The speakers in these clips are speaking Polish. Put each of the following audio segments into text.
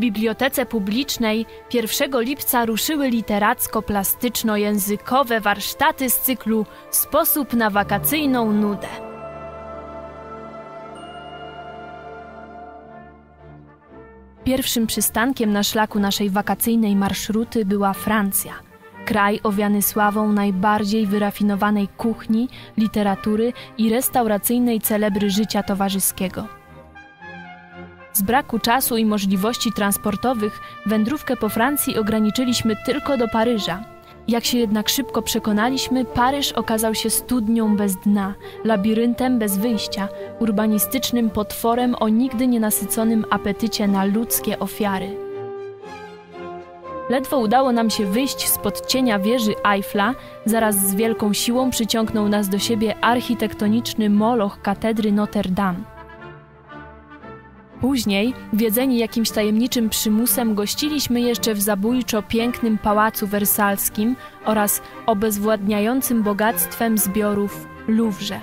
bibliotece publicznej 1 lipca ruszyły literacko-plastyczno-językowe warsztaty z cyklu Sposób na wakacyjną nudę. Pierwszym przystankiem na szlaku naszej wakacyjnej marszruty była Francja. Kraj owiany sławą najbardziej wyrafinowanej kuchni, literatury i restauracyjnej celebry życia towarzyskiego. Z braku czasu i możliwości transportowych wędrówkę po Francji ograniczyliśmy tylko do Paryża. Jak się jednak szybko przekonaliśmy, Paryż okazał się studnią bez dna, labiryntem bez wyjścia, urbanistycznym potworem o nigdy nienasyconym apetycie na ludzkie ofiary. Ledwo udało nam się wyjść spod cienia wieży Eiffla, zaraz z wielką siłą przyciągnął nas do siebie architektoniczny moloch katedry Notre Dame. Później, wiedzeni jakimś tajemniczym przymusem, gościliśmy jeszcze w zabójczo pięknym pałacu wersalskim oraz obezwładniającym bogactwem zbiorów Louvre.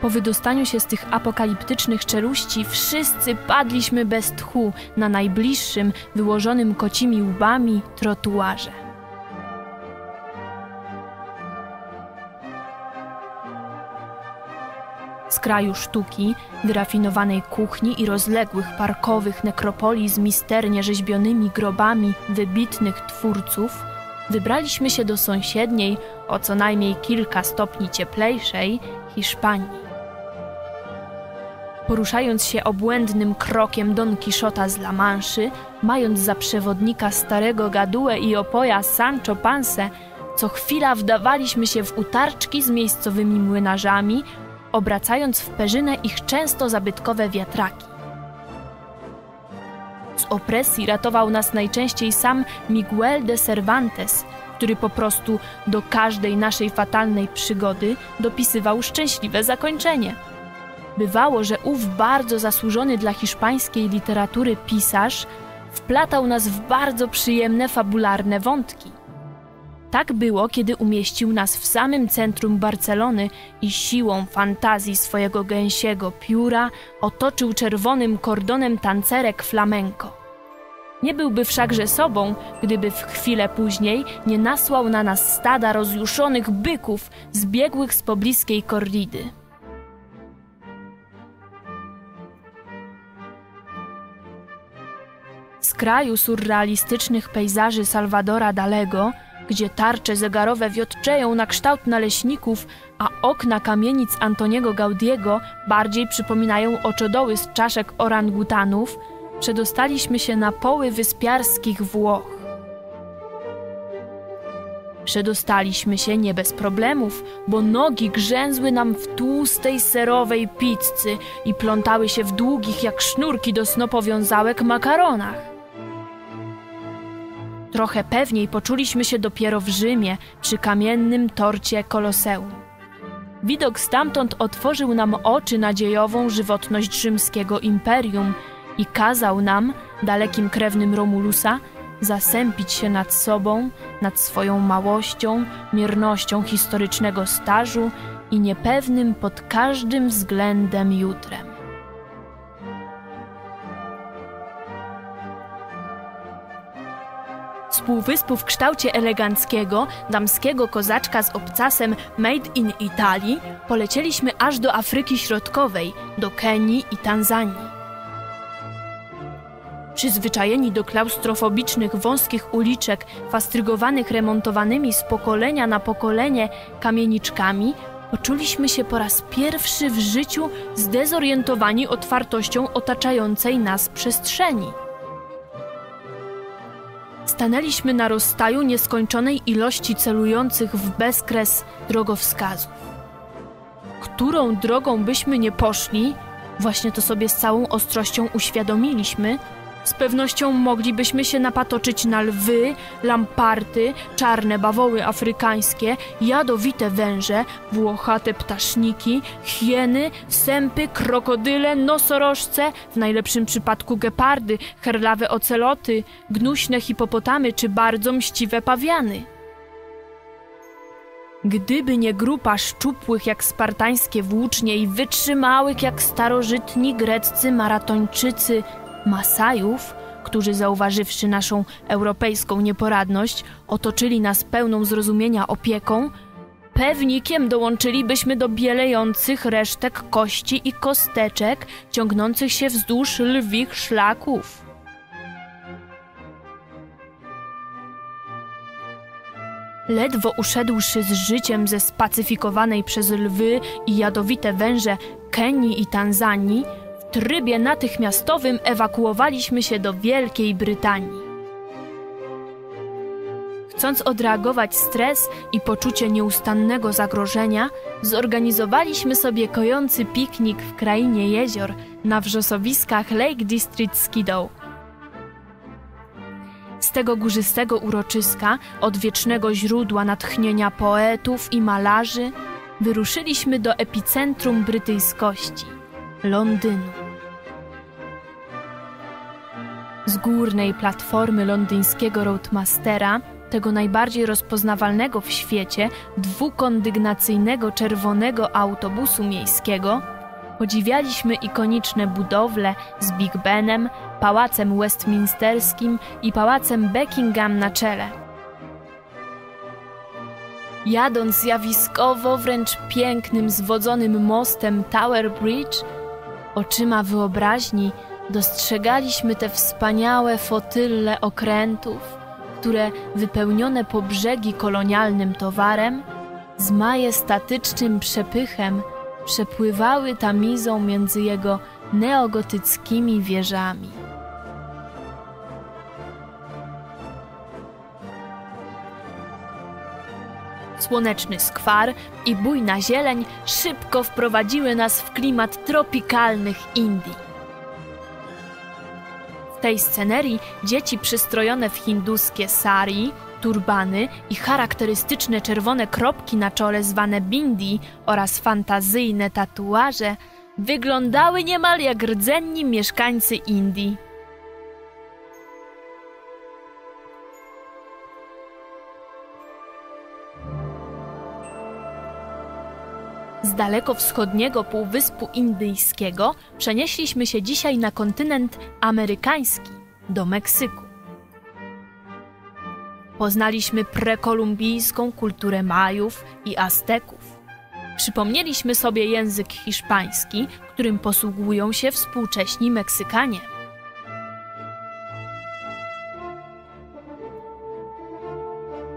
Po wydostaniu się z tych apokaliptycznych czeluści wszyscy padliśmy bez tchu na najbliższym, wyłożonym kocimi łbami trotuarze. Kraju sztuki, wyrafinowanej kuchni i rozległych parkowych nekropolii z misternie rzeźbionymi grobami wybitnych twórców, wybraliśmy się do sąsiedniej, o co najmniej kilka stopni cieplejszej Hiszpanii. Poruszając się obłędnym krokiem Don Quixota z La Manszy, mając za przewodnika starego gadułę i opoja Sancho Panse, co chwila wdawaliśmy się w utarczki z miejscowymi młynarzami, obracając w perzynę ich często zabytkowe wiatraki. Z opresji ratował nas najczęściej sam Miguel de Cervantes, który po prostu do każdej naszej fatalnej przygody dopisywał szczęśliwe zakończenie. Bywało, że ów bardzo zasłużony dla hiszpańskiej literatury pisarz wplatał nas w bardzo przyjemne fabularne wątki. Tak było, kiedy umieścił nas w samym centrum Barcelony i siłą fantazji swojego gęsiego pióra otoczył czerwonym kordonem tancerek flamenco. Nie byłby wszakże sobą, gdyby w chwilę później nie nasłał na nas stada rozjuszonych byków zbiegłych z pobliskiej korridy. Z kraju surrealistycznych pejzaży Salvadora Dalego, gdzie tarcze zegarowe wiotczeją na kształt naleśników, a okna kamienic Antoniego Gaudiego bardziej przypominają oczodoły z czaszek orangutanów, przedostaliśmy się na poły wyspiarskich Włoch. Przedostaliśmy się nie bez problemów, bo nogi grzęzły nam w tłustej serowej pizzy i plątały się w długich jak sznurki do snopowiązałek makaronach. Trochę pewniej poczuliśmy się dopiero w Rzymie, przy kamiennym torcie Koloseum. Widok stamtąd otworzył nam oczy na dziejową żywotność rzymskiego imperium i kazał nam, dalekim krewnym Romulusa, zasępić się nad sobą, nad swoją małością, miernością historycznego stażu i niepewnym pod każdym względem jutrem. Półwyspu w kształcie eleganckiego, damskiego kozaczka z obcasem Made in Italy polecieliśmy aż do Afryki Środkowej, do Kenii i Tanzanii. Przyzwyczajeni do klaustrofobicznych wąskich uliczek, fastrygowanych remontowanymi z pokolenia na pokolenie kamieniczkami, poczuliśmy się po raz pierwszy w życiu zdezorientowani otwartością otaczającej nas przestrzeni. Stanęliśmy na rozstaju nieskończonej ilości celujących w bezkres drogowskazów. Którą drogą byśmy nie poszli, właśnie to sobie z całą ostrością uświadomiliśmy, z pewnością moglibyśmy się napatoczyć na lwy, lamparty, czarne bawoły afrykańskie, jadowite węże, włochate ptaszniki, hieny, sępy, krokodyle, nosorożce, w najlepszym przypadku gepardy, herlawe oceloty, gnuśne hipopotamy czy bardzo mściwe pawiany. Gdyby nie grupa szczupłych jak spartańskie włócznie i wytrzymałych jak starożytni greccy maratończycy Masajów, którzy zauważywszy naszą europejską nieporadność, otoczyli nas pełną zrozumienia opieką, pewnikiem dołączylibyśmy do bielejących resztek kości i kosteczek ciągnących się wzdłuż lwich szlaków. Ledwo uszedłszy z życiem ze spacyfikowanej przez lwy i jadowite węże Kenii i Tanzanii, trybie natychmiastowym ewakuowaliśmy się do Wielkiej Brytanii. Chcąc odreagować stres i poczucie nieustannego zagrożenia, zorganizowaliśmy sobie kojący piknik w krainie jezior na wrzosowiskach Lake District Skidoo. Z tego górzystego uroczyska, odwiecznego źródła natchnienia poetów i malarzy, wyruszyliśmy do epicentrum brytyjskości Londynu. Z górnej platformy londyńskiego Roadmastera, tego najbardziej rozpoznawalnego w świecie dwukondygnacyjnego czerwonego autobusu miejskiego, podziwialiśmy ikoniczne budowle z Big Benem, Pałacem Westminsterskim i Pałacem Buckingham na czele. Jadąc zjawiskowo, wręcz pięknym, zwodzonym mostem Tower Bridge, oczyma wyobraźni dostrzegaliśmy te wspaniałe fotylle okrętów, które wypełnione po brzegi kolonialnym towarem, z majestatycznym przepychem przepływały tamizą między jego neogotyckimi wieżami. Słoneczny skwar i bujna zieleń szybko wprowadziły nas w klimat tropikalnych Indii. Tej scenerii dzieci przystrojone w hinduskie sari, turbany i charakterystyczne czerwone kropki na czole zwane bindi oraz fantazyjne tatuaże wyglądały niemal jak rdzenni mieszkańcy Indii. Z daleko wschodniego półwyspu indyjskiego przenieśliśmy się dzisiaj na kontynent amerykański, do Meksyku. Poznaliśmy prekolumbijską kulturę Majów i Azteków. Przypomnieliśmy sobie język hiszpański, którym posługują się współcześni Meksykanie.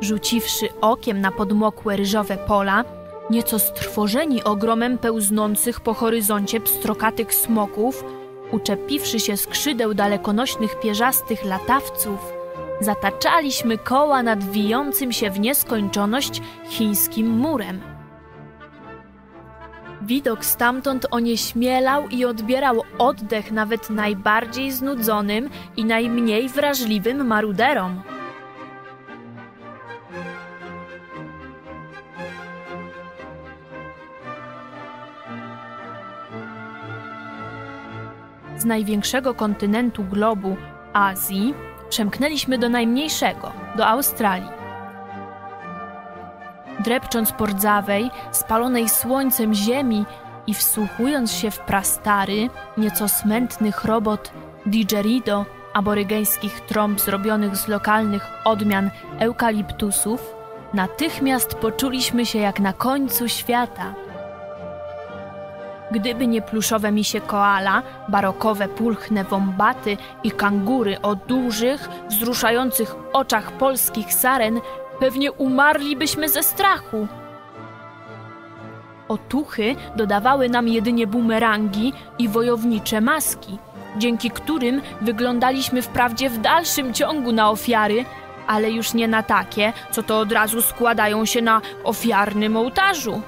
Rzuciwszy okiem na podmokłe ryżowe pola, nieco strwożeni ogromem pełznących po horyzoncie pstrokatych smoków, uczepiwszy się skrzydeł dalekonośnych pierzastych latawców, zataczaliśmy koła nad wijącym się w nieskończoność chińskim murem. Widok stamtąd onieśmielał i odbierał oddech nawet najbardziej znudzonym i najmniej wrażliwym maruderom. Z największego kontynentu globu, Azji, przemknęliśmy do najmniejszego, do Australii. Drepcząc po rdzawej, spalonej słońcem ziemi i wsłuchując się w prastary, nieco smętny chrobot didgeridoo aborygeńskich trąb zrobionych z lokalnych odmian eukaliptusów, natychmiast poczuliśmy się jak na końcu świata – Gdyby nie pluszowe misie koala, barokowe pulchne wombaty i kangury o dużych, wzruszających oczach polskich saren, pewnie umarlibyśmy ze strachu. Otuchy dodawały nam jedynie bumerangi i wojownicze maski, dzięki którym wyglądaliśmy wprawdzie w dalszym ciągu na ofiary, ale już nie na takie, co to od razu składają się na ofiarnym ołtarzu.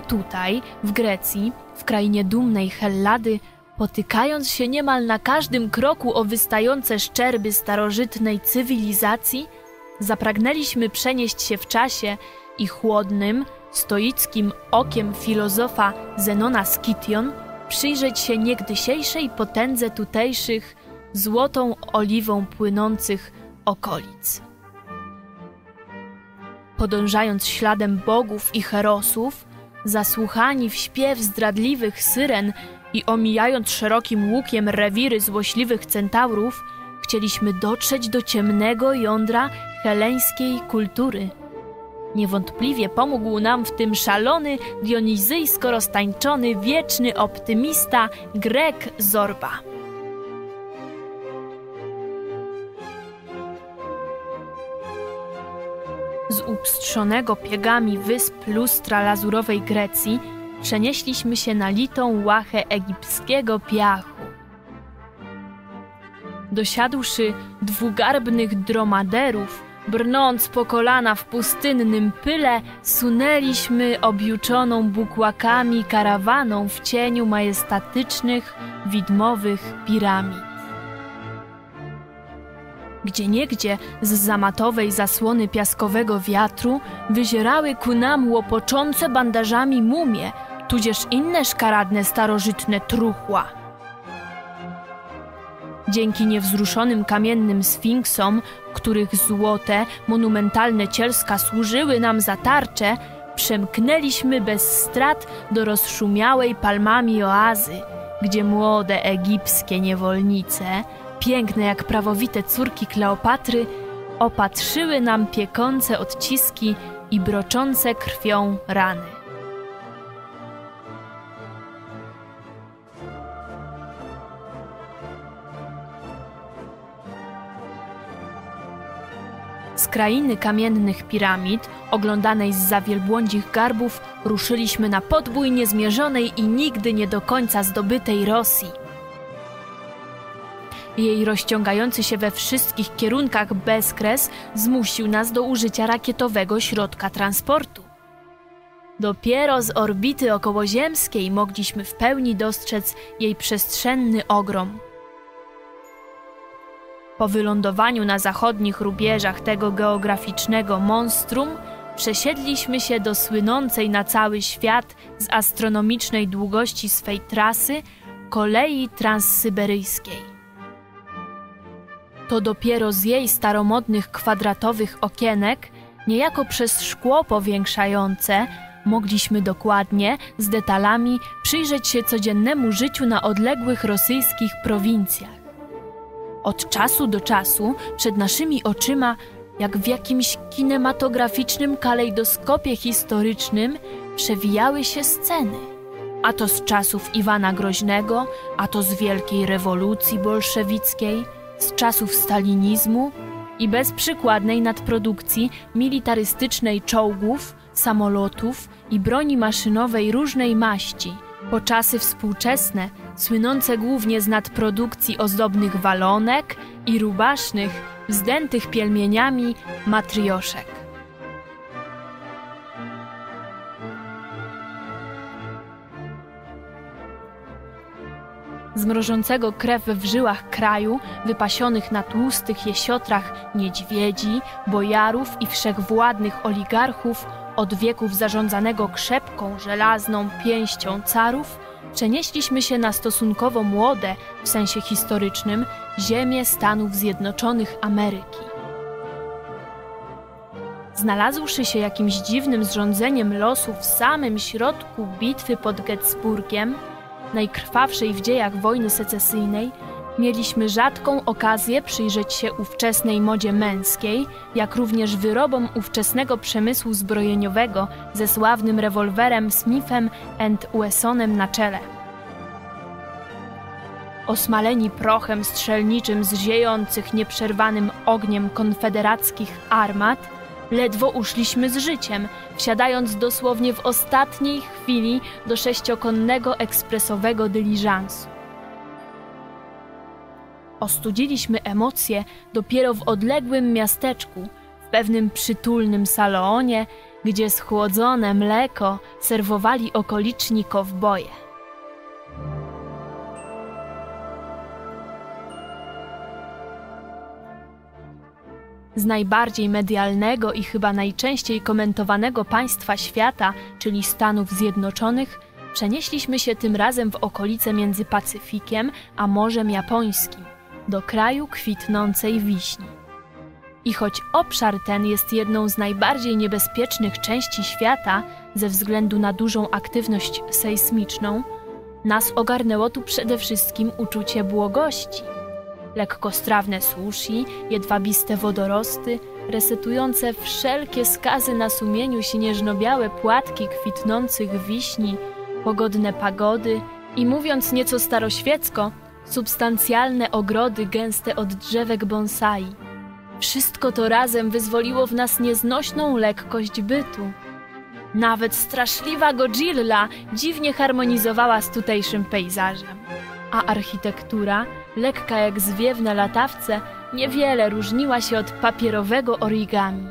Tutaj, w Grecji, w krainie dumnej Hellady, potykając się niemal na każdym kroku o wystające szczerby starożytnej cywilizacji, zapragnęliśmy przenieść się w czasie i chłodnym, stoickim okiem filozofa Zenona Skition przyjrzeć się niegdysiejszej potędze tutejszych, złotą oliwą płynących okolic. podążając śladem bogów i herosów, zasłuchani w śpiew zdradliwych syren i omijając szerokim łukiem rewiry złośliwych centaurów, chcieliśmy dotrzeć do ciemnego jądra heleńskiej kultury. Niewątpliwie pomógł nam w tym szalony, dionizyjsko roztańczony, wieczny optymista Grek Zorba. Z upstrzonego piegami wysp lustra lazurowej Grecji przenieśliśmy się na litą łachę egipskiego piachu. Dosiadłszy dwugarbnych dromaderów, brnąc po kolana w pustynnym pyle, sunęliśmy objuczoną bukłakami karawaną w cieniu majestatycznych, widmowych piramid. Gdzieniegdzie z zamatowej zasłony piaskowego wiatru wyzierały ku nam łopoczące bandażami mumie, tudzież inne szkaradne starożytne truchła. Dzięki niewzruszonym kamiennym sfinksom, których złote, monumentalne cielska służyły nam za tarcze, przemknęliśmy bez strat do rozszumiałej palmami oazy, gdzie młode egipskie niewolnice, piękne jak prawowite córki Kleopatry, opatrzyły nam piekące odciski i broczące krwią rany. Z krainy kamiennych piramid, oglądanej z za wielbłądzich garbów, ruszyliśmy na podbój niezmierzonej i nigdy nie do końca zdobytej Rosji. Jej rozciągający się we wszystkich kierunkach bezkres zmusił nas do użycia rakietowego środka transportu. Dopiero z orbity okołoziemskiej mogliśmy w pełni dostrzec jej przestrzenny ogrom. Po wylądowaniu na zachodnich rubieżach tego geograficznego monstrum, przesiedliśmy się do słynącej na cały świat z astronomicznej długości swej trasy kolei transsyberyjskiej. To dopiero z jej staromodnych kwadratowych okienek, niejako przez szkło powiększające, mogliśmy dokładnie, z detalami przyjrzeć się codziennemu życiu na odległych rosyjskich prowincjach. Od czasu do czasu przed naszymi oczyma, jak w jakimś kinematograficznym kalejdoskopie historycznym, przewijały się sceny. A to z czasów Iwana Groźnego, a to z wielkiej rewolucji bolszewickiej, z czasów stalinizmu i bezprzykładnej nadprodukcji militarystycznej czołgów, samolotów i broni maszynowej różnej maści, po czasy współczesne słynące głównie z nadprodukcji ozdobnych walonek i rubasznych, wzdętych pielmieniami matrioszek. Zmrożącego krew w żyłach kraju, wypasionych na tłustych jesiotrach niedźwiedzi, bojarów i wszechwładnych oligarchów, od wieków zarządzanego krzepką, żelazną pięścią carów, przenieśliśmy się na stosunkowo młode, w sensie historycznym, ziemię Stanów Zjednoczonych Ameryki. Znalazłszy się jakimś dziwnym zrządzeniem losu w samym środku bitwy pod Gettysburgiem, najkrwawszej w dziejach wojny secesyjnej, mieliśmy rzadką okazję przyjrzeć się ówczesnej modzie męskiej, jak również wyrobom ówczesnego przemysłu zbrojeniowego ze sławnym rewolwerem Smithem Wessonem na czele. Osmaleni prochem strzelniczym z ziejących nieprzerwanym ogniem konfederackich armat, ledwo uszliśmy z życiem, wsiadając dosłownie w ostatniej chwili do sześciokonnego ekspresowego dyliżansu. Ostudziliśmy emocje dopiero w odległym miasteczku, w pewnym przytulnym salonie, gdzie schłodzone mleko serwowali okoliczni kowboje. Z najbardziej medialnego i chyba najczęściej komentowanego państwa świata, czyli Stanów Zjednoczonych, przenieśliśmy się tym razem w okolice między Pacyfikiem a Morzem Japońskim do kraju kwitnącej wiśni. I choć obszar ten jest jedną z najbardziej niebezpiecznych części świata ze względu na dużą aktywność sejsmiczną, nas ogarnęło tu przede wszystkim uczucie błogości. Lekkostrawne sushi, jedwabiste wodorosty, resetujące wszelkie skazy na sumieniu śnieżno-białe płatki kwitnących wiśni, pogodne pagody i mówiąc nieco staroświecko, substancjalne ogrody gęste od drzewek bonsai. Wszystko to razem wyzwoliło w nas nieznośną lekkość bytu. Nawet straszliwa Godzilla dziwnie harmonizowała z tutejszym pejzażem, a architektura, lekka jak zwiewne latawce, niewiele różniła się od papierowego origami.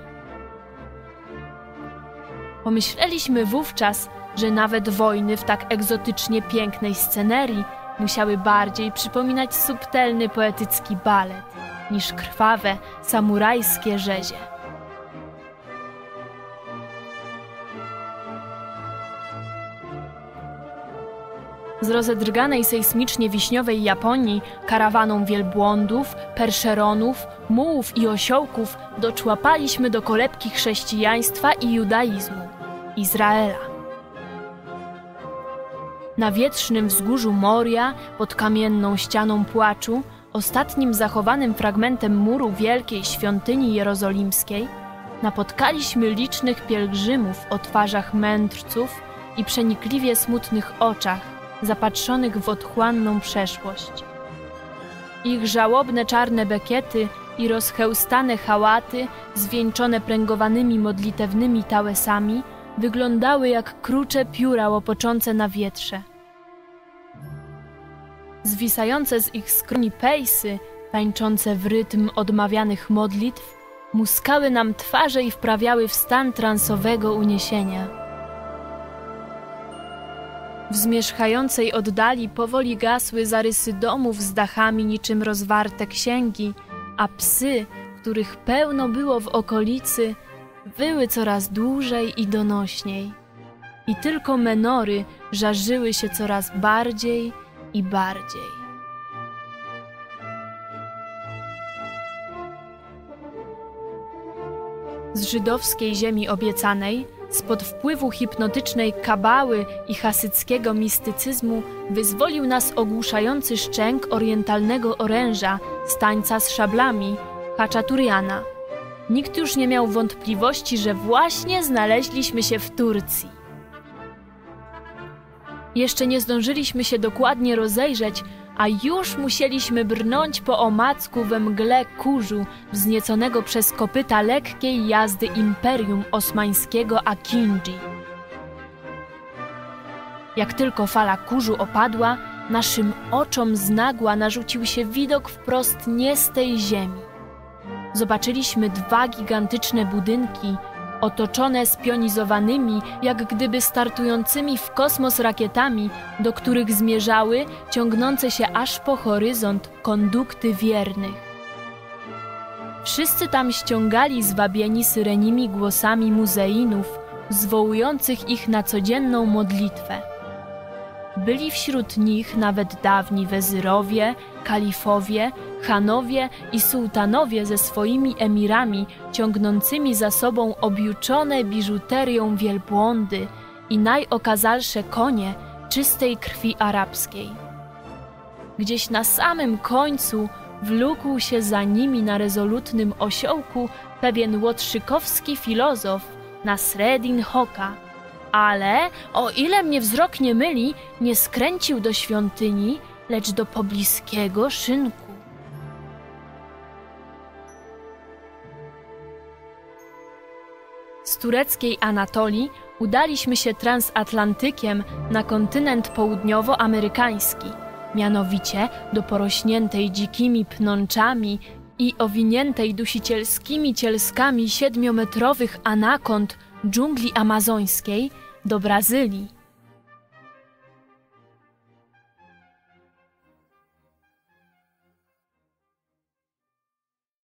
Pomyśleliśmy wówczas, że nawet wojny w tak egzotycznie pięknej scenerii musiały bardziej przypominać subtelny poetycki balet niż krwawe, samurajskie rzezie. Z rozedrganej sejsmicznie wiśniowej Japonii, karawaną wielbłądów, perszeronów, mułów i osiołków doczłapaliśmy do kolebki chrześcijaństwa i judaizmu Izraela. Na wietrznym wzgórzu Moria, pod kamienną ścianą płaczu, ostatnim zachowanym fragmentem muru wielkiej świątyni jerozolimskiej, napotkaliśmy licznych pielgrzymów o twarzach mędrców i przenikliwie smutnych oczach, zapatrzonych w otchłanną przeszłość. Ich żałobne czarne bekiety i rozchełstane hałaty, zwieńczone pręgowanymi modlitewnymi tałesami, wyglądały jak krucze pióra łopoczące na wietrze. Zwisające z ich skroni pejsy, tańczące w rytm odmawianych modlitw, muskały nam twarze i wprawiały w stan transowego uniesienia. W zmierzchającej oddali powoli gasły zarysy domów z dachami niczym rozwarte księgi, a psy, których pełno było w okolicy, wyły coraz dłużej i donośniej. I tylko menory żarzyły się coraz bardziej i bardziej. Z żydowskiej ziemi obiecanej, spod wpływu hipnotycznej kabały i hasyckiego mistycyzmu, wyzwolił nas ogłuszający szczęk orientalnego oręża z tańca z szablami, Haczaturiana. Nikt już nie miał wątpliwości, że właśnie znaleźliśmy się w Turcji. Jeszcze nie zdążyliśmy się dokładnie rozejrzeć, a już musieliśmy brnąć po omacku we mgle kurzu wznieconego przez kopyta lekkiej jazdy Imperium Osmańskiego Akinji. Jak tylko fala kurzu opadła, naszym oczom z nagła narzucił się widok wprost nie z tej ziemi. Zobaczyliśmy dwa gigantyczne budynki, otoczone spionizowanymi, jak gdyby startującymi w kosmos rakietami, do których zmierzały ciągnące się aż po horyzont kondukty wiernych. Wszyscy tam ściągali zwabieni syrenimi głosami muzeinów, zwołujących ich na codzienną modlitwę. Byli wśród nich nawet dawni wezyrowie, kalifowie, chanowie i sułtanowie ze swoimi emirami, ciągnącymi za sobą objuczone biżuterią wielbłądy i najokazalsze konie czystej krwi arabskiej. Gdzieś na samym końcu wlókł się za nimi na rezolutnym osiołku pewien łotrzykowski filozof Nasreddin Hoka, ale, o ile mnie wzrok nie myli, nie skręcił do świątyni, lecz do pobliskiego szynku. Z tureckiej Anatolii udaliśmy się transatlantykiem na kontynent południowoamerykański, mianowicie do porośniętej dzikimi pnączami i owiniętej dusicielskimi cielskami siedmiometrowych anakond dżungli amazońskiej do Brazylii.